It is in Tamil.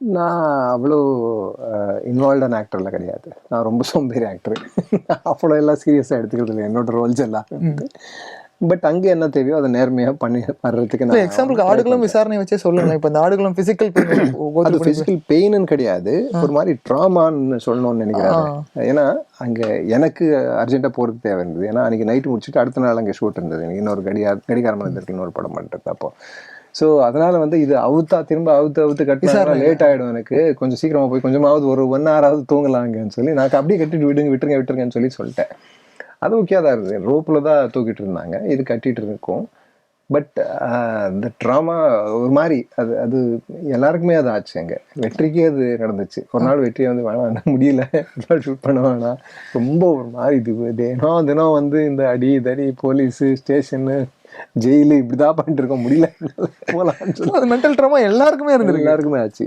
நான் அவ்வளோ இன்வால்வ்டான ஆக்டர்லாம் கிடையாது. நான் ரொம்ப சோம்பேறி ஆக்டர் அவ்வளோ எல்லாம் சீரியஸாக எடுத்துக்கிறது இல்லை. என்னோட ரோல்ஸ் எல்லாம் பட் அங்கே என்ன தேவையோ அதை நேர்மையாக பண்ணி வர்றதுக்கு நான் எக்ஸாம்பிளுக்கு ஆடுகளும் விசாரணை வச்சே சொல்லுங்க. இப்ப இந்த ஆடுகளும் பிசிக்கல் அது ஃபிசிக்கல் பெயின்னு கிடையாது. ஒரு மாதிரி ட்ராமான்னு சொல்லணும்னு நினைக்கிறாரு. ஏன்னா அங்கே எனக்கு அர்ஜென்ட்டாக போகிறது தேவை இருந்தது. ஏன்னா அன்றைக்கி நைட்டு முடிச்சுட்டு அடுத்த நாள் அங்கே ஷூட் இருந்தது. எனக்கு இன்னொரு கடிகார கடிகார மனிதர்கள் இன்னொரு படம் பண்ணுறது அப்போ. ஸோ அதனால வந்து இது அவுத்தா திரும்ப அவுத்து அவுத்து கட்டினா லேட் ஆகிடும் எனக்கு. கொஞ்சம் சீக்கிரமாக போய் கொஞ்சமாவது ஒரு ஒன் ஹவராவது தூங்கலாங்கன்னு சொல்லி நான் அப்படியே கட்டிட்டு விடுங்க விட்டுருங்க விட்டுருங்கன்னு சொல்லி சொல்லிட்டேன். அது ஓகே தான் இருந்தது. ரோப்பில் தான் தூக்கிட்டு இருந்தாங்க. இது கட்டிட்டு இருக்கோம். பட் இந்த ட்ராமா ஒரு மாதிரி. அது அது எல்லாருக்குமே அது ஆச்சு அங்கே. வெற்றிக்கே அது நடந்துச்சு. ஒரு நாள் வெற்றி வந்து வேணாம் முடியல. ஷூட் பண்ண வேணாம். ரொம்ப ஒரு மாதிரி இது. தினம் தினம் வந்து இந்த அடி தடி போலீஸு ஸ்டேஷனு ஜெயிலு இப்படிதான் பண்ணிட்டு இருக்கோம் முடியல. போகலான்னு சொல்லி. அது மென்டல் ட்ராமா எல்லாருக்குமே இருந்திருக்கு. எல்லாருக்குமே ஆச்சு.